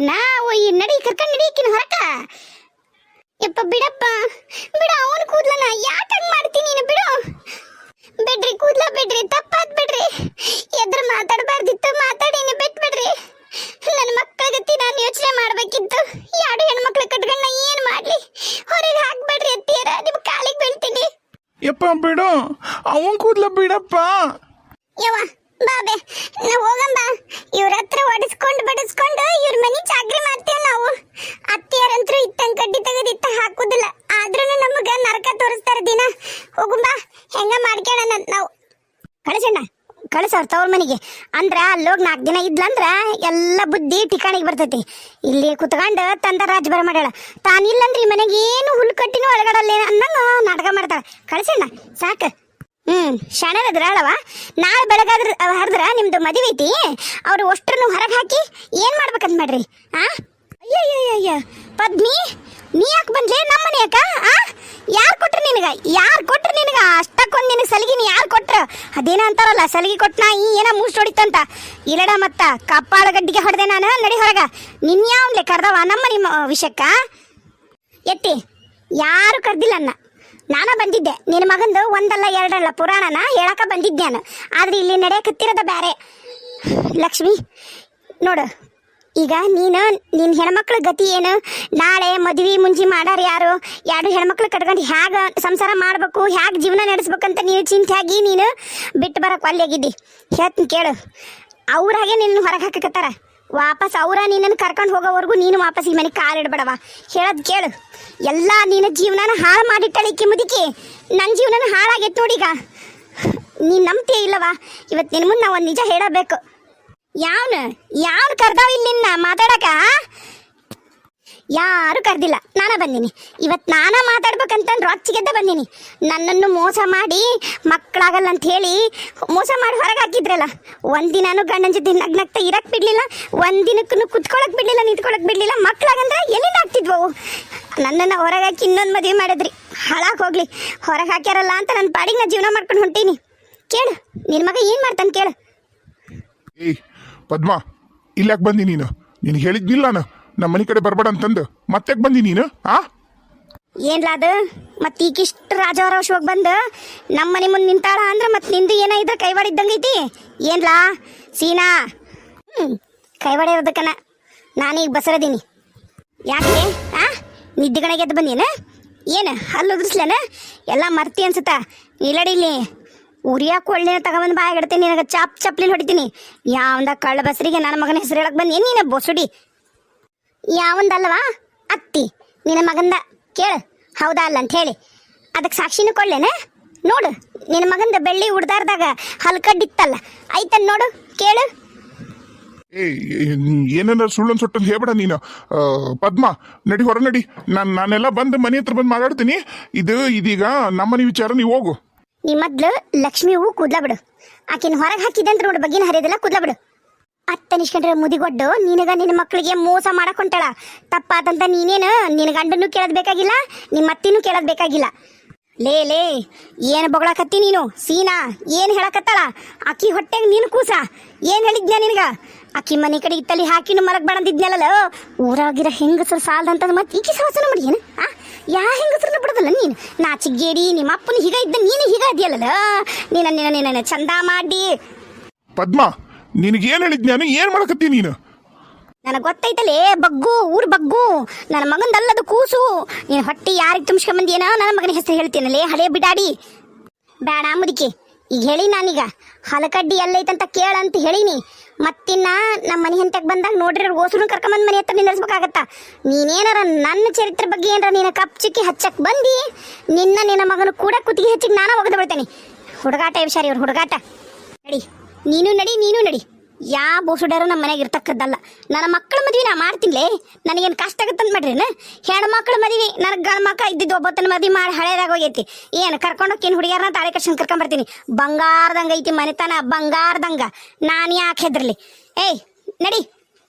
ಆಕಿನ ಓಯ್ ನಡಿ ಕರ್ಕೊಂಡ್ ನಡಿ ಆಕಿನ ಹೊರಕ. ಯಪ್ಪ ಬಿಡಪ್ಪ. ಬಿಡು ಅವನ ಕೂದ್ಲನ ಯಾಕೆ ಹಂಗ್ ಮಾಡ್ತೀನಿ ನೀನು ಬಿಡು. ಬಿಡ್ರಿ ಕೂದ್ಲ ಬಿಡ್ರಿ ತಪ್ಪಾದ್ ಬಿಡ್ರಿ. ಎದ್ರ ಮಾತಾಡಬಾರ್ದಿತ್ತು ಮಾತಾಡಿನಿ ಬಿಟ್ಬಿಡ್ರಿ. ನನ್ನ ಮಕ್ಕಳ ಗತಿ ನಾನು ಯೋಚನೆ ಮಾಡಬೇಕಿತ್ತು. ಎರಡು ಹೆಣ್ಮಕ್ಳ ಕಟ್ಕೊಂಡ್ ಏನ್ ಮಾಡ್ಲಿ? ಹೊರಗೆ ಹಾಕ್ಬೇಡ್ರಿ ಅತ್ತಿಯರ ನಿಮ್ ಕಾಲಿಗೆ ಬೀಳ್ತೀನಿ. ಯಪ್ಪ ಬಿಡು. ಅವನ್ ಕೂದ್ಲ ಬಿಡಪ್ಪ. ಯವ್ವ ಬಾಬೆ ನಾವು ಹೋಗಂಬ. ಇವ್ರ ಹತ್ರ ಬಡಿಸ್ಕೊಂಡು ಇವ್ರ ಮನಿ ಚಾಕ್ರಿ ಮಾಡ್ತೇವೆ ನಾವು. ಅತ್ತಿಯರಂತ್ರ ಇತ್ತಂಗ್ ಕಡ್ಡಿ ತೆಗೆದಿತ್ತ ಹಾಕುದಿಲ್ಲ. ಆದ್ರೂ ನಮಗ ನರಕ ತೋರಿಸ್ತಾರ ದಿನ. ಹೋಗುಂಬ ಹೆಂಗ ಮಾಡ್ಕೊಳ್ಳೋಣ ನಾವು. ಕಳಿಸಣ್ಣ ಕಳಿಸವ್ರ ತವ್ರ ಮನೆಗೆ. ಅಂದ್ರ ಅಲ್ಲೋಗಿ ನಾಲ್ಕು ದಿನ ಇದ್ಲಂದ್ರ ಎಲ್ಲ ಬುದ್ಧಿ ಠಿಕಾಣಿಗೆ ಬರ್ತೈತಿ. ಇಲ್ಲಿ ಕುತ್ಕೊಂಡು ತಂದ ರಾಜ್ ಬರ ಮಾಡ್ಯಾಳ. ತಾನಿಲ್ಲಂದ್ರೆ ಈ ಮನೆಗೆ ಏನು ಹುಲ್ಲು ಕಟ್ಟಿನೂ ಒಳಗಡಲ್ಲೇ ಅನ್ನಂಗ ನಾಟಕ ಮಾಡ್ತಾಳ. ಕಳಿಸಣ್ಣ ಸಾಕು. ಹ್ಮ್ ಶಾಣರದ್ರ ಅಳವ ನಾಳೆ ಬೆಳಗಾದ್ರ ಹರಿದ್ರ ನಿಮ್ದು ಮದುವೆ ಐತಿ. ಅವ್ರು ಅಷ್ಟ್ರನ್ನು ಹೊರಗೆ ಹಾಕಿ ಏನ್ ಮಾಡ್ಬೇಕಂತ ಮಾಡ್ರಿ, ಆ? ಅಯ್ಯಯ್ಯಯ್ಯ ಪದ್ಮಿ, ನೀ ಯಾಕೆ ಬಂದ್ಲೆ? ನಮ್ಮ ಮನೆಯಕ ಆ? ಯಾರು ಕೊಟ್ರು ನಿನಗ? ಯಾರು ಕೊಟ್ರು ನಿನಗ? ಅಷ್ಟಕ್ಕೊಂದು ನಿನಗೆ ಸಲಿಗಿನ ಯಾರು ಕೊಟ್ರು? ಅದೇನ ಅಂತಾರಲ್ಲ, ಸಲಿಗೆ ಕೊಟ್ಟ ಈ ಏನ ಮೂಸ್ ಹೊಡಿತಂತ? ಇಲ್ಲಡ ಮತ್ತ ಕಪ್ಪಾಳ ಗಡ್ಡಿಗೆ ಹೊಡೆದೆ ನಾನು, ನಡಿ ಹೊರಗ. ನಿನ್ಯಾವ್ಲೆ ಕರ್ದವ ನಮ್ಮ ನಿಮ್ಮ ವಿಷಯಕ್ಕ? ಎತ್ತಿ ಯಾರು ಕರ್ದಿಲ್ಲ ಅನ್ನ? ನಾನ ಬಂದಿದ್ದೆ. ನಿನ್ನ ಮಗಂದು ಒಂದಲ್ಲ ಎರಡಲ್ಲ ಪುರಾಣನ ಹೇಳಕ ಬಂದಿದ್ದೆ ನಾನು. ಆದ್ರೆ ಇಲ್ಲಿ ನಡೆಯಕತ್ತಿರೋದ ಬೇರೆ ಲಕ್ಷ್ಮಿ, ನೋಡು. ಈಗ ನೀನು ನಿನ್ನ ಹೆಣ್ಮಕ್ಳ ಗತಿ ಏನು? ನಾಳೆ ಮದುವೆ ಮುಂಜಿ ಮಾಡಾರ ಯಾರು? ಎರಡು ಹೆಣ್ಮಕ್ಳು ಕಟ್ಕೊಂಡು ಹ್ಯಾಗ ಸಂಸಾರ ಮಾಡಬೇಕು, ಹ್ಯಾಗ ಜೀವನ ನಡೆಸ್ಬೇಕಂತ ನೀನು ಚಿಂತೆ ಆಗಿ ನೀನು ಬಿಟ್ಟು ಬರಕ್ಕೆ ಒಲ್ಲೆಗಿದ್ದಿ ಹೇಳ್ತೀನಿ ಕೇಳು. ಅವ್ರಾಗೆ ನಿನ್ನ ಹೊರಗೆ ಹಾಕಕತ್ತಾರ? ವಾಪಸ್ ಅವರ ನಿನ್ನನ್ನು ಕರ್ಕೊಂಡು ಹೋಗೋವರೆಗೂ ನೀನು ವಾಪಸ್ ಈ ಮನೆಗೆ ಕಾಲಿಡ್ಬೇಡವ ಹೇಳದ್ ಕೇಳು. ಎಲ್ಲ ನಿನ್ನ ಜೀವನನ ಹಾಳು ಮಾಡಿಟ್ಟಳಿಕೆ ಮುದುಕಿ ನನ್ನ ಜೀವನನ ಹಾಳಾಗೈತೆ ನೋಡೀಗ. ನೀನು ನಂಬ್ತೀಯ ಇಲ್ಲವಾ ಇವತ್ತು ನಿನ್ನ ಮುಂದೆ ಒಂದು ನಿಜ ಹೇಳಬೇಕು. ಯಾವನು? ಯಾವನು ಕರ್ದಾವ ಇಲ್ಲಿನ್ನ ಮಾತಾಡಕ ಯಾರು ಕರೆದಿಲ್ಲ. ನಾನ ಬಂದೀನಿ. ಇವತ್ತು ನಾನ ಮಾತಾಡ್ಬೇಕಂತ ರೊಚ್ಚಿಗೆದ್ದ ಬಂದೀನಿ. ನನ್ನನ್ನು ಮೋಸ ಮಾಡಿ ಮಕ್ಕಳಾಗಲ್ಲ ಅಂತ ಹೇಳಿ ಮೋಸ ಮಾಡಿ ಹೊರಗೆ ಹಾಕಿದ್ರಲ್ಲ. ಒಂದಿನಾನು ಗಂಡನ ಜೊತೆ ನಗ್ನಗ್ತ ಇರಕ್ ಬಿಡ್ಲಿಲ್ಲ ಒಂದಿನಕ್ಕೂ ಕುತ್ಕೊಳಕ್ ಬಿಡ್ಲಿಲ್ಲ, ನಿಂತ್ಕೊಳಕ್ ಬಿಡ್ಲಿಲ್ಲ. ಮಕ್ಕಳಾಗಂದ್ರೆ ಎಲ್ಲಿಂದ ಆಗ್ತಿದ್ವು ನನ್ನನ್ನು ಹೊರಗೆ ಹಾಕಿ ಇನ್ನೊಂದು ಮದುವೆ ಮಾಡಿದ್ರಿ. ಹಾಳಾಕ್ ಹೋಗ್ಲಿ. ಹೊರಗೆ ಹಾಕ್ಯಾರಲ್ಲ ಅಂತ ನನ್ನ ಪಾಡಿಗೆ ನಾ ಜೀವನ ಮಾಡ್ಕೊಂಡು ಹೊಂಟೀನಿ. ಕೇಳು ನಿನ್ನ ಮಗ ಏನು ಮಾಡ್ತಾನೆ ಕೇಳು. ಏಯ್, ಪದ್ಮ ಇಲ್ಲಕ್ಕೆ ಬಂದಿ ನೀನು? ನಿನಗೆ ಹೇಳಿದ್ನಿಲ್ಲ ನಾನು. ನಮ್ಮ ಮನೆ ಕಡೆ ಬರ್ಬೇಡ ಅಂತಂದು. ಮತ್ತೆ ಬಂದಿ ನೀನು? ಆ? ಏನ್ಲ ಅದು? ಮತ್ತೆ ಈಗಿಷ್ಟು ರಾಜವರೋಷವಾಗಿ ಬಂದು ನಮ್ಮ ಮನೆ ಮುಂದೆ ನಿಂತಾಳ ಅಂದ್ರೆ ಮತ್ತೆ ನಿಂದು ಏನ ಇದ್ರೆ ಕೈವಾಡ ಇದ್ದಂಗೆ ಐತಿ? ಏನ್ಲಾ? ಸೀನಾ? ಹ್ಞೂ ಕೈವಾಡ ಇರೋದಕ್ಕನ ನಾನೀಗ ಬಸರದೀನಿ. ಯಾಕೆ? ಆ? ನಿದ್ದೆಗಣಗೆ ಎದ್ದು ಬಂದೇನ? ಏನು, ಹಲ್ಲು ಉದ್ರಸ್ಲೇನ? ಎಲ್ಲ ಮರ್ತಿ ಅನ್ಸುತ್ತಾ? ಇಲ್ಲಡಿ ಇಲ್ಲಿ, ಉರಿಯಾಕ ಒಳ್ಳೆ ತಗೊಂಬಂದು ಬಾಯಾಗಿಡ್ತೀನಿ ನಿನಗೆ ಚಾಪ್ ಚಪ್ಲಿ ಹೊಡಿತೀನಿ. ಯಾವಂದ ಕಳ್ಳ ಬಸರಿಗೆ ನನ್ನ ಮಗನ ಹೆಸರು ಹೇಳಕ್ ಬಂದು ನೀನು, ಬೊಸುಡಿ? ಯಾವಂದಲ್ವಾ ಅತ್ತಿ ನಿನ್ನ ಮಗಂದ ಕೇಳು. ಹೌದಾ ಅಲ್ಲ ಅಂತ ಹೇಳಿ. ಅದಕ್ಕೆ ಸಾಕ್ಷಿನೂ ಕೊಡ್ಲೇನೆ? ನೋಡು ನಿನ್ನ ಮಗಂದ ಬೆಳ್ಳಿ ಉಡ್ದಾರ್ದಾಗ ಹಲ್ಕಡ್ಡಿತ್ತಲ್ಲ. ಆಯ್ತನ್ ನೋಡು ಕೇಳು. ಏನೇನ ಸುಳ್ಳು ಸುಳ್ಳೊಂದು ಸೊಟ್ಟಂದು ಹೇಳ್ಬೇಡ ನೀನು. ಪದ್ಮ ನಡಿ ಹೊರ ನಡಿ. ನಾನು ನಾನೆಲ್ಲ ಬಂದು ಮನೆ ಹತ್ರ ಬಂದು ಮಾತಾಡ್ತೀನಿ. ಇದು ಇದೀಗ ನಮ್ಮನೆ ವಿಚಾರ ನೀವು ಹೋಗು. ನೀ ಮೊದ್ಲು ಲಕ್ಷ್ಮಿ ಹೂ ಕೂದ್ಲ ಬಿಡು. ಆಕಿನ ಹೊರಗೆ ಹಾಕಿದೆ ಅಂತ ನೋಡು ಬಗ್ಗಿನ ಹರಿಯೋದಿಲ್ಲ ಕೂದ್ಲ ಬಿಡು. ಅತ್ತ ನಿಷ್ಕೊಂಡ್ರೆ ಮುದಿಗೊಡ್ಡು. ನಿನಗ ನಿನ್ನ ಮಕ್ಕಳಿಗೆ ಮೋಸ ಮಾಡಕ್ ಹೊಂಟಾಳ ತಪ್ಪಾತಂತ ನೀನೇನು? ನಿನ್ನ ಗಂಡನ್ನು ಕೇಳೋದ್ ಬೇಕಾಗಿಲ್ಲ ನಿಮ್ಮ ಅತ್ತಿನೂ ಕೇಳೋದ್ ಬೇಕಾಗಿಲ್ಲ. ಲೇ ಲೇ, ಏನು ಬೊಗಳಕತ್ತಿ ನೀನು? ಸೀನಾ, ಏನು ಹೇಳಕತ್ತಾಳ? ಅಕ್ಕಿ ಹೊಟ್ಟೆಗೆ ನೀನು ಕೂಸ. ಏನು ಹೇಳಿದ್ನ ನಿನಗ? ಅಕ್ಕಿ ಮನೆ ಕಡೆ ಇತ್ತಲ್ಲಿ ಹಾಕಿನೂ ಮಲಗ್ ಬಣದಿದ್ನಲ್ಲ ಊರಾಗಿರೋ ಹೆಂಗಸರು ಸಾಲದಂತದ ಮತ್ತೆ ಈಕಿ ಸಮಸ್ಯೆ ಮಾಡಿ ಏನು? ಆ, ಯಾ ಹೆಂಗಸ್ರನ್ನ ಬಿಡೋದಲ್ಲ ನೀನು? ನಾಚಿಗೇಡಿ ನಿಮ್ಮ ಅಪ್ಪನ ಹೀಗ ಇದ್ದ, ನೀನು ಹೀಗ ಇದೆಯಲ್ಲ ನೀನ ನಿನ್ನ ನಿನ್ನ ಚಂದ ಮಾಡಿ. ಪದ್ಮ ನಿನಗೇನು ಹೇಳಿದ್ ನಾನು ಏನು ಮಾಡಕತ್ತಿ ನೀನು? ನನಗೆ ಗೊತ್ತೈತಲೇ, ಬಗ್ಗು, ಊರ್ ಬಗ್ಗು, ನನ್ನ ಮಗಂದಲ್ಲದು ಕೂಸು. ನೀನು ಹೊಟ್ಟಿ ಯಾರಿಗೆ ತುಂಬಿಸ್ಕೊಂಬಂದಿಯೇನೋ ನನ್ನ ಮಗನ ಹೆಸರು ಹೇಳ್ತೀನಲ್ಲೇ ಹಳೆ ಬಿಡಾಡಿ. ಬೇಡ ಮುದುಕಿ, ಈಗ ಹೇಳಿ ನಾನೀಗ. ಹಲಕಡ್ಡಿ ಎಲ್ಲೈತಂತ ಕೇಳಂತ ಹೇಳಿನಿ. ಮತ್ತಿನ್ನ ನಮ್ಮ ಮನೆ ಹಂತಕ್ಕೆ ಬಂದಾಗ ನೋಡ್ರಿ ಓಸರು ಕರ್ಕೊಂಬಂದ್ ಮನೆ ಹತ್ರ ನಿಲ್ಲಿಸ್ಬೇಕಾಗತ್ತ. ನೀನೇನಾರ ನನ್ನ ಚರಿತ್ರೆ ಬಗ್ಗೆ ಏನಾರ ನೀನ ಕಪ್ ಚಿಕ್ಕಿ ಹಚ್ಚಕ್ ಬಂದಿ? ನಿನ್ನ ನಿನ್ನ ಮಗನ ಕೂಡ ಕುತ್ತಿಗೆ ಹಚ್ಚಿಗೆ ನಾನು ಒಗೆದು ಬಿಡ್ತೇನೆ. ಹುಡುಗಾಟ ವಿಷಾರಿ ಇವ್ರು ಹುಡುಗಾಟ. ನಡಿ. ನೀನು ನಡಿ ನೀನು ನಡಿ. ಯಾ ಬೋಸುಡ್ಯಾರ ನಮ್ಮ ಮನೆಗೆ ಇರ್ತಕ್ಕದ್ದಲ್ಲ ನನ್ನ ಮಕ್ಕಳ ಮದುವೆ ನಾ ಮಾಡ್ತೀನಿಲೇ. ನನಗೇನು ಕಷ್ಟ ಆಗತ್ತಂತ ಮಾಡ್ರಿ ಹೆಣ್ಣು ಮಕ್ಕಳ ಮದುವೆ, ನನಗೆ ಗಂಡು ಮಕ್ಕಳ ಇದ್ದಿದ್ದು ಒಬ್ಬತ್ತನ ಮದುವೆ ಮಾಡಿ ಹಳೇದಾಗ ಹೋಗೈತಿ. ಏನು, ಕರ್ಕೊಂಡೋಗಿ ಹುಡುಗಿಯರನ್ನ ತಾಳೆ ಕಷ್ಟ ಕರ್ಕೊಂಬರ್ತೀನಿ ಬಂಗಾರದಂಗ ಐತಿ ಮನೆತನ, ಬಂಗಾರದಂಗ. ನಾನು ಯಾಕೆ ಹೆದ್ರಲಿ? ಏಯ್, ನಡಿ.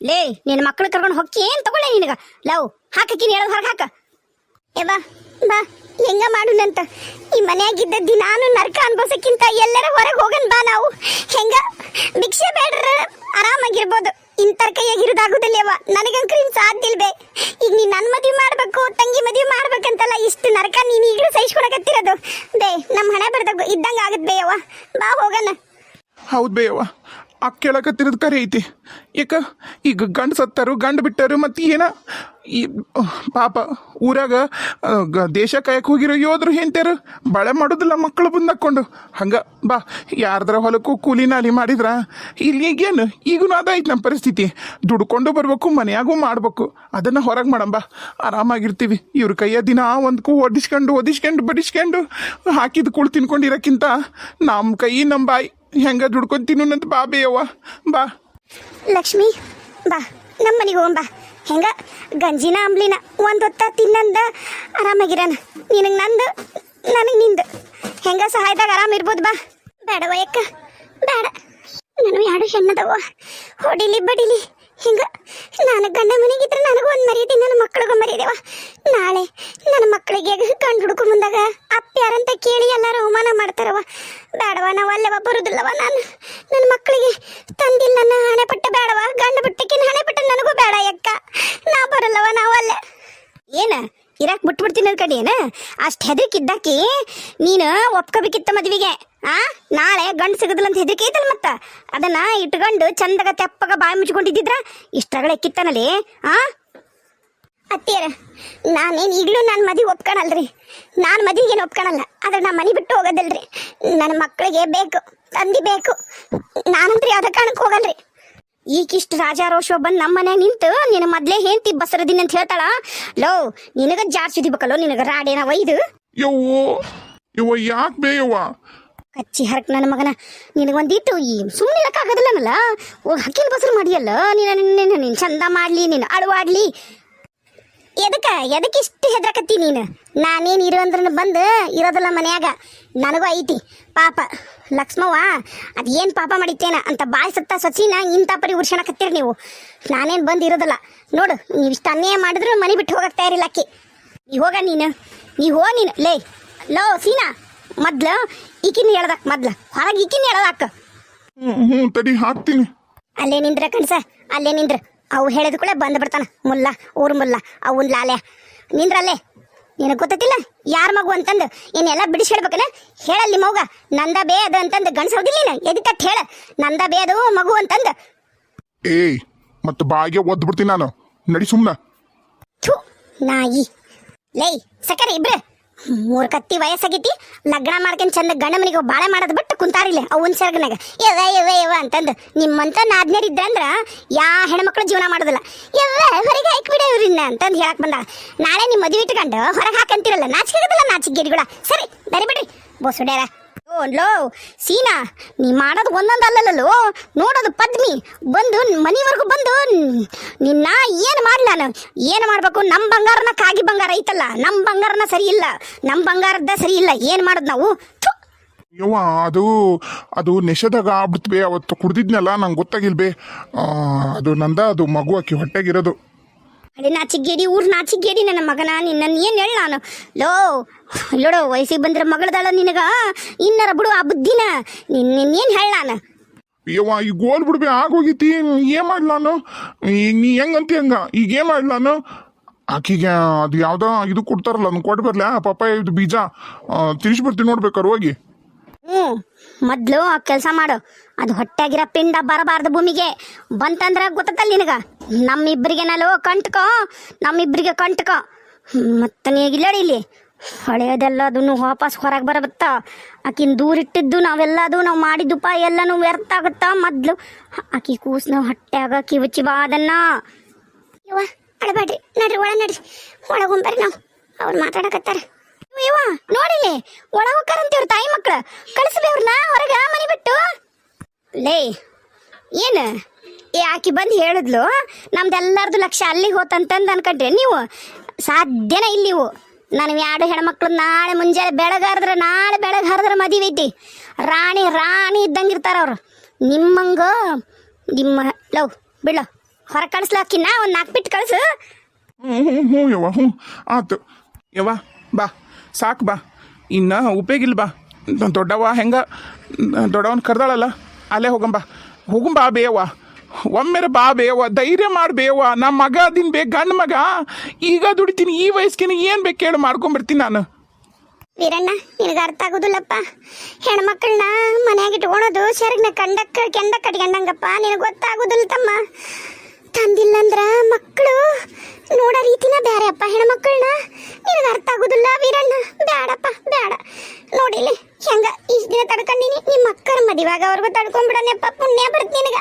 ಲೇ ನಿನ್ನ ಮಕ್ಕಳು ಕರ್ಕೊಂಡು ಹೊಕ್ಕಿ ಏನು ತಗೊಳ್ಳೆ ನಿನಗ? ಲವ್, ಹಾಕಿ ಹೇಳೋದು ಹೊರಗೆ ಹಾಕ. ಏ, ಬಾ ಬಾ. ಹೆಂಗ ಮಾಡುನಂತ? ಈ ಮನೆಯಾಗಿದ್ದ ದಿನಾನು ನರಕ ಅನ್ಭವಿಸಕ್ಕಿಂತ ಎಲ್ಲರ ಹೊರಗೆ ಹೋಗನ್ ಬಾ ನಾವು ಹೆಂಗ ಭಿಕ್ಷೆ ಬೇಡ್ರ ಆರಾಮಾಗಿರ್ಬೋದು ಇಂತರ ಕೈಯಾಗ ಇರೋದಾಗುದಿಲ್ಲವ ನನಗಂಕ್ರ ಇನ್ ಸಾಧ್ಯ ಇಲ್ಬೇ ಈಗ ನೀನ್ ನನ್ ಮದ್ವೆ ಮಾಡ್ಬೇಕು ತಂಗಿ ಮದ್ವೆ ಮಾಡ್ಬೇಕಂತಲ್ಲ ಇಷ್ಟು ನರಕ ನೀನ್ ಈಗಲೂ ಸಹಿಸ್ಕೊಳಕತ್ತಿರೋದು ಬೇ ನಮ್ಮ ಹಣೆ ಬರ್ದಾಗ ಇದ್ದಂಗ ಆಗತ್ ಬೇಯವ್ವ ಬಾ ಹೋಗಣ ಹೌದು ಬೇವ. ಆ ಕೇಳಕತ್ತಿರೋದು ಕರೆ ಐತಿ ಯಾಕ ಈಗ ಗಂಡು ಸತ್ತಾರು, ಗಂಡು ಬಿಟ್ಟರು, ಮತ್ತು ಏನ? ಈ ಪಾಪ ಊರಾಗ ದೇಶ ಕಾಯಕ್ಕೆ ಹೋಗಿರೋ ಯೋಧರು ಹೆಂಡ್ತಾರು ಬಳೆ ಮಾಡೋದಿಲ್ಲ ಮಕ್ಕಳು ಹಾಕ್ಕೊಂಡು ಹಂಗೆ, ಬಾ, ಯಾರ್ದ್ರ ಹೊಲಕ್ಕೂ ಕೂಲಿ ನಾಲಿ ಮಾಡಿದ್ರ, ಇಲ್ಲಿ ಈಗೇನು? ಈಗೂ ಅದಾಯ್ತು ನಮ್ಮ ಪರಿಸ್ಥಿತಿ. ದುಡ್ಕೊಂಡು ಬರ್ಬೇಕು, ಮನೆಯಾಗೂ ಮಾಡ್ಬೇಕು. ಅದನ್ನ ಹೊರಗೆ ಮಾಡಂಬ. ಆರಾಮಾಗಿರ್ತೀವಿ. ಇವ್ರ ಕೈಯ ದಿನ ಒಂದ್ಕೂ ಒಡಿಸ್ಕೊಂಡು ಒದಿಸ್ಕೊಂಡು ಬಡಿಸ್ಕೊಂಡು, ಹಾಕಿದ ಕೂಳು ತಿನ್ಕೊಂಡಿರೋಕ್ಕಿಂತ ನಮ್ಮ ಕೈ ನಮ್ಮ ಬಾಯಿ ಹೆಂಗೆ ದುಡ್ಕೊಂಡು ತಿನ್ನೋಣಂತ ಬಾ ಬೇಯವ್ವ ಬಾ. ಲಕ್ಷ್ಮಿ, ಬಾ ನಮ್ಮ ಮನೆಗೆ ಹೋಗೋಣ ಬಾ. ಹೆಂಗ? ಗಂಜಿನ, ಅಂಬ್ಲಿನ, ಒಂದು ಹೊತ್ತ ತಿನ್ನಂದ ಆರಾಮಾಗಿರೋಣ. ನಿನಗೆ ನಂದು, ನನಗೆ ನಿಂದು. ಹೆಂಗ ಸಹಾಯದಾಗ ಆರಾಮ ಇರ್ಬೋದು ಬಾ. ಬೇಡವ ಯಾಕ ಬೇಡ. ನಾನು ಎರಡು ಹೆಣ್ಣದವ? ಹೊಡಿಲಿ, ಬಡಿಲಿ. ಹಿಂಗ, ನಾನು ಗಂಡ ಮನೆಗಿದ್ರೆ ನನಗೂ ಒಂದು ಮರ್ಯಾದೆ, ನನ್ನ ಮಕ್ಕಳಿಗೂ ಮರ್ಯಾದೆವ ನಾಳೆ ನನ್ನ ಮಕ್ಕಳಿಗೆ ಗಂಡು ಹುಡುಕು ಮುಂದಾಗ ಅಪ್ಪ ಯಾರಂತ ಕೇಳಿ ಎಲ್ಲರೂ ಅವಮಾನ ಮಾಡ್ತಾರವ. ಬೇಡವ ನಾವು ಅಲ್ಲವ ಬರುದಿಲ್ಲವ ನಾನು. ನನ್ನ ಮಕ್ಕಳಿಗೆ ತಂದಿಲ್ಲ ನನ್ನ ಹಣೆ ಪಟ್ಟ ಬೇಡವ ಗಂಡ ಬಿಟ್ಟಕ್ಕಿನ ಹಣೆ ಪಟ್ಟ ನನಗೂ ಬೇಡ ಯಕ್ಕ. ನಾ ಬರಲ್ಲವ, ನಾವು ಅಲ್ಲೇ. ಏನ? ಇರಾಕ್ ಬಿಟ್ಬಿಡ್ತೀನಿ ಅನ್ಕಂಡೇನ ಅಷ್ಟು ಹೆದರಿಕಿದ್ದಾಕಿ ನೀನು ಒಪ್ಕೋಬೇಕಿತ್ತ ಮದ್ವಿಗೆ. ಆ? ನಾಳೆ ಗಂಡು ಸಿಗದಿಲ್ಲ ಅಂತ ಹೆದರಿಕೆ ಐತಲ್ಲ ಮತ್ತ? ಅದನ್ನ ಇಟ್ಕೊಂಡು ಚಂದಗ ತೆಪ್ಪಗ ಬಾಯಿ ಮುಚ್ಕೊಂಡಿದ್ದಿದ್ರ ಇಷ್ಟಗಳ ಎಕ್ಕಿತ್ತಾನಲ್ಲಿ ಆ? ಅತ್ತಿಯರ, ನಾನೇನು ಈಗಲೂ ನನ್ನ ಮದುವೆ ಒಪ್ಕೊಳಲ್ರಿ ನಾನು ಮದುವೆಗೆ ಏನು ಒಪ್ಕೊಳಲ್ಲ ಆದ್ರೆ ನಾ ಮನೆ ಬಿಟ್ಟು ಹೋಗೋದಿಲ್ರಿ. ನನ್ನ ಮಕ್ಕಳಿಗೆ ಬೇಕು, ತಂದಿ ಬೇಕು. ನಾನಂತ್ರಿ ಅದ ಕಾರಣಕ್ಕೆ ಹೋಗಲ್ರಿ. ಈಗಿಷ್ಟು ರಾಜಾರೋಷ ಬಂದು ನಮ್ಮ ಮನ್ಯಾಗ ನಿಂತು ನಿನ್ನ ಮೊದ್ಲೇ ಹೆಂಡತಿ ಬಸರದಿನ ಅಂತ ಹೇಳ್ತಾಳ. ಲೋ, ನಿನಗ ಜಾರ್ ಸುದಿಬೇಕಲ್ಲೋ ನಿನಗ ರಾಡೇನ ಒಯ್ದು. ಯವ್ವೋ, ಯವ್ವ ಯಾಕೆ ಬೇಯವ್ವ ಕಚ್ಚಿ ಹರಕ್ ನನ್ನ ಮಗನ. ನಿನಗೊಂದಿಟ್ಟು ಈ ಸುಮ್ಮನೆ ಇರಕ್ಕಾಗೋದಿಲ್ಲನಲ್ಲ ಹಕ್ಕಿನ ಬಸರು ಮಾಡಿಯಲ್ಲ? ನೀನು ನಿನ್ನ ನೀನು ಚಂದ ಮಾಡ್ಲಿ ನೀನು ಅಳವಾಡ್ಲಿ ಎದಕ್ಕ ಎದಕ್ಕೆ ಇಷ್ಟು ಹೆದ್ರಕತ್ತಿ ನೀನು? ನಾನೇನು ಇರು ಅಂದ್ರ ಬಂದು ಇರೋದಿಲ್ಲ ಮನ್ಯಾಗ. ನನಗೂ ಐತಿ. ಪಾಪ, ಲಕ್ಷ್ಮವ್ವ ಅದು ಏನು ಪಾಪ ಮಾಡಿತ್ತೇನ ಅಂತ ಬಾಯಿ ಸತ್ತ ಸಸಿನ ಇಂಥ ಪರಿ ಉರ್ಸಣಕತ್ತೀರಿ ನೀವು. ನಾನೇನು ಬಂದು ಇರೋದಿಲ್ಲ. ನೋಡು, ನೀವು ಇಷ್ಟು ಅನ್ಯಾಯ ಮಾಡಿದ್ರು ಮನೆ ಬಿಟ್ಟು ಹೋಗಕ್ಕೆ ತಯಾರಿಲ್ಲ ಅಕ್ಕಿ. ನೀ ಹೋಗ ನೀನು. ನೀ ಹೋ ನೀನು. ಲೇ, ಲೋ, ಸೀನಾ. ಮೊದ್ಲು ಈಕಿನ ಹೇಳ್ದಾಕ ಮೊದ್ಲು. ಹೊರಗೆ ಈಕಿನ ಹೇಳ್ದಾಕ ಹ್ಞೂ ಹ್ಞೂ ತಡಿ ಹಾಕ್ತೀನಿ. ಅಲ್ಲೇ ನಿಂದ್ರ ಕಣ್ಸ ಅಲ್ಲೇ ನಿಂದ್ರ. ಅವು ಹೇಳಿದ ಕೂಡ ಬಂದು ಬಿಡ್ತಾನ ಮುಲ್ಲ ಊರ್ ಮುಲ್ಲ ಅವನ್ ಲಾಲೆ ನಿಂದ್ರಲ್ಲೇ ನಿನಗೆ ಗೊತ್ತಿಲ್ಲ ಯಾರ ಮಗು ಅಂತಂದು ಇನ್ನೆಲ್ಲ ಬಿಡಿಸಿ ಹೇಳ್ಬೇಕನ? ಹೇಳಲ್ಲಿ ಮಗ ನಂದ ಬೇ ಅದು ಅಂತಂದು ಗಣಸ ಹೋಗಿಲ್ಲ ನೀನು? ಎದಿ ತಟ್ಟು ಹೇಳ. ನಂದ ಬೇ ಅದು ಮಗು ಅಂತಂದು. ಏಯ್ ಮತ್ತೆ ಬಾಯಿಗೆ ಒದ್ದು ಬಿಡ್ತೀನಿ ನಾನು. ನಡಿ ಸುಮ್ಮನೆ ಥು ನಾಯಿ. ಲೈ ಸಕರೆ ಇಬ್ರು. ಮೂರ್ ಕತ್ತಿ ವಯಸ್ಸಾಗೈತಿ, ಲಗ್ನ ಮಾಡ್ಕೊಂಡ್ ಚಂದ ಗಂಡ ಮನಿಗೆ ಬಾಳೆ ಮಾಡೋದು ಬಿಟ್ಟು ಕುಂತಾರಿಲ್ಲ ಅವನ್ ಸರ್ಗನಾಗ. ಯವ್ವ ಯವ ಯವ ಅಂತಂದು ನಿಮ್ಮಂತ ನಾದ್ನೇರ್ ಇದ್ರಂದ್ರ ಯಾ ಹೆಣ್ಮಕ್ಳು ಜೀವನ ಮಾಡೋದಿಲ್ಲ. ಯವ ಹೊರಗೆ ಹಾಕ್ಬಿಡ ಇವ್ರನ್ನ ಅಂತಂದು ಹೇಳಕ್ ಬಂದ ನಾಳೆ ನಿಮ್ಮ ಮದುವೆ ಇಟ್ಕೊಂಡು ಹೊರಗೆ ಹಾಕಂತಿರಲ್ಲ ನಾಚಿಕೆ ನಾಚಿಕೆ ಗಿರಿಗಳ. ಸರಿ, ಬರಿ ಬಿಡ್ರಿ. ಬೋಸುಡ್ಯಾರ ಲೋ, ಸೀನಾ, ನೀ ಮಾಡೋದು ಒಂದೊಂದು ಅಲ್ಲಲ್ಲೋ ನೋಡೋದು ಪದ್ಮಿ, ಬಂದು ಮನೆವರೆಗೂ ಬಂದು, ನಿನ್ನ ಏನು ಮಾಡ್ಲಿ ನಾನು? ಏನು ಮಾಡಬೇಕು? ನಮ್ಮ ಬಂಗಾರನ ಕಾಗಿ ಬಂಗಾರ ಐತಲ್ಲ ನಮ್ಮ ಬಂಗಾರನ ಸರಿ ಇಲ್ಲ ನಮ್ಮ ಬಂಗಾರದ ಸರಿ ಇಲ್ಲ, ಏನು ಮಾಡೋದು ನಾವು? ಅಯ್ಯವ್ವ ಯವ್ವ, ಅದು ಅದು ನೆಶದಾಗ ಆಗ್ಬಿಡ್ತು ಅವತ್ತು ಕುಡ್ದಿದ್ನಲ್ಲ, ನಂಗೆ ಗೊತ್ತಾಗಿಲ್ಬೇ ಅದು ನಂದ, ಅದು ಮಗು ಆಕಿ ಹೊಟ್ಟೆಗಿರೋದು ಹಳೆ ನಾಚಿಗೇರಿ ಊರ್ ನಾಚಿಗೇರಿ ನನ್ನ ಮಗನ ನಿನ್ನ ಏನ್ ಹೇಳ ನಾನು? ಲೋ ಲೋಡೋ ವಯಸ್ಸಿಗೆ ಬಂದ್ರೆ ಮಗಳದಾಳ ನಿನಗ? ಇನ್ನರ ಬಿಡು ಆ ಬುದ್ಧಿನ. ನಿನ್ನ ಏನ್ ಹೇಳ ನಾನು? ಯವ್ವ ಈಗ ಗೋಲ್ ಬಿಡ್ಬಿ ಆಗೋಗಿತಿ. ಏನ್ ಮಾಡ್ಲಾನು ಈಗ ನೀ ಹೆಂಗಂತಿ ಹಂಗ? ಈಗ ಏನ್ ಮಾಡ್ಲಾನು ಆಕಿಗೆ ಅದು ಯಾವ್ದೋ ಇದು ಕೊಡ್ತಾರಲ್ಲ ಅದನ್ನ ಕೊಟ್ಟು ಬರ್ಲ? ಪಾಪ ಇದು ಬೀಜ. ತಿರ್ಸಿ ಬರ್ತೀನಿ ನೋಡ್ಬೇಕಾರೆ ಹೋಗಿ. ಹ್ಞೂ ಮೊದ್ಲು ಆ ಕೆಲಸ ಮಾಡು. ಅದು ಹೊಟ್ಟೆಗಿರ ಪಿಂಡ ಬರಬಾರ್ದು ಭೂಮಿಗೆ. ಬಂತಂದ್ರ ಗೊತ್ತಲ್ಲ ನಿನಗ? ನಮ್ಮಿಬ್ಬರಿಗೆ ನಲೋ ಕಂಟ್ಕೋ ನಮ್ಮಿಬ್ಬರಿಗೆ ಕಂಟ್ಕೋ. ಮತ್ತೆ ನೀಗಿಲ್ಲ ಇಲ್ಲಿ? ಹಳೆಯದೆಲ್ಲ ಅದನ್ನು ವಾಪಸ್ ಹೊರಗೆ ಬರಬತ್ತ? ಆಕಿನ ದೂರ ಇಟ್ಟಿದ್ದು ನಾವೆಲ್ಲ ಅದು ನಾವು ಮಾಡಿದ್ದುಪ್ಪ ಎಲ್ಲನೂ ವ್ಯರ್ಥ ಆಗುತ್ತಾ ಮೊದ್ಲು? ಆಕಿ ಕೂಸ್ನ ಹೊಟ್ಟೆಯಾಗ ಕಿವುಚಿ ಬಾ ಅದನ್ನ. ಯವ್ವ ಅಳಬೇಡ್ರಿ ನಡ್ರಿ ಒಳ ನಡ್ರಿ. ಒಳಗೊಂಬರ್ರಿ ನಾವು. ಅವ್ರು ಮಾತಾಡಕತ್ತಾರ. ಯವ್ವ ನೋಡಿಲಿ ಒಳ ಹೋಗ್ತಾರಂತೀವ್ರ ತಾಯಿ ಮಕ್ಳು. ಕಳಿಸ್ಬಿ ಅವ್ರನ್ನ ಹೊರಗೆ ಮನೆ ಬಿಟ್ಟು. ಲೇ ಏನು? ಏ, ಆಕಿ ಬಂದು ಹೇಳಿದ್ಲು, ನಮ್ದೆಲ್ಲರದು ಲಕ್ಷ ಅಲ್ಲಿಗೆ ಹೋತಂತಂದು ಅನ್ಕೊಂಡ್ರೆ ನೀವು. ಸಾಧ್ಯನ ಇಲ್ಲಿ ನೀವು ನಾನು ಎರಡು ಹೆಣ್ಮಕ್ಳು ನಾಳೆ ಮುಂಜಾನೆ ಬೆಳಗಾರದ್ರೆ ನಾಳೆ ಬೆಳಗಾರದ್ರ ಮದುವೆ ಐತಿ. ರಾಣಿ ರಾಣಿ ಇದ್ದಂಗೆ ಇರ್ತಾರ ಅವ್ರು. ನಿಮ್ಮಂಗ, ನಿಮ್ಮ ಲವ್ ಬಿಡ ಹೊರ ಕಳಿಸ್ಲಾಕಿನ್ನ ಒಂದು ನಾಲ್ಕು ಬಿಟ್ಟು ಕಳಿಸು ಹ್ಞೂ ಹ್ಞೂ ಆತು. ಬಾ, ಸಾಕು ಬಾ. ಇನ್ನು ಉಪಯೋಗಿಲ್ಲ ಬಾ. ದೊಡ್ಡವ ಹೆಂಗ ದೊಡ್ಡವನ್ ಕರ್ದಾಳಲ್ಲ, ಅಲ್ಲೇ ಹೋಗಂಬ. ಹೋಗಂಬಾ ಬೇವ, ಒಮ್ಮೆರ ಬಾ ಬೇವ, ಧೈರ್ಯ ಮಾಡ್ಬೇವ ನಮ್ಮ ಮಗ ಅದಿನ್ ಬೇ, ಗಂಡ ಮಗ, ಈಗ ದುಡಿತೀನಿ, ಈ ವಯಸ್ಸಿಗೆ ಏನು ಬೇಕು ಹೇಳು ಮಾಡ್ಕೊಂಬರ್ತೀನಿ ನಾನು. ವೀರಣ್ಣ, ನಿನಗೆ ಅರ್ಥ ಆಗುದಿಲ್ಲಪ್ಪ. ಹೆಣ್ಮಕ್ಳನ್ನ ಮನೆಯಾಗ ಇಟ್ಕೊಳೋದು ಸರಿಗ್ನ ಕಂಡಕ್ಕ ಕೆಂಡ ಕಟ್ಕೊಂಡಂಗಪ್ಪ ನಿನಗೆ ಗೊತ್ತಾಗುದಿಲ್ಲ ತಮ್ಮ. ತಂದಿಲ್ಲ ಅಂದ್ರ ಮಕ್ಕಳು ನೋಡೋ ರೀತಿನ ಬೇರೆ ಅಪ್ಪ, ಹೆಣ್ಮಕ್ಳನ್ನ. ನಿನಗೆ ಅರ್ಥ ಆಗುದಿಲ್ಲ ವೀರಣ್ಣ. ಬೇಡಪ್ಪ ಬೇಡ ನೋಡಿಲಿ ಹೆಂಗ ಇಷ್ಟ ದಿನ ತಡ್ಕೊಂಡಿನಿ? ನಿಮ್ಮ ಅಕ್ಕರ ಮದಿವಾಗ ಅವ್ರಿಗೂ ತಡ್ಕೊಂಡ್ಬಿಡನೆಪ್ಪ ಪುಣ್ಯ ಬರ್ತೀನಿ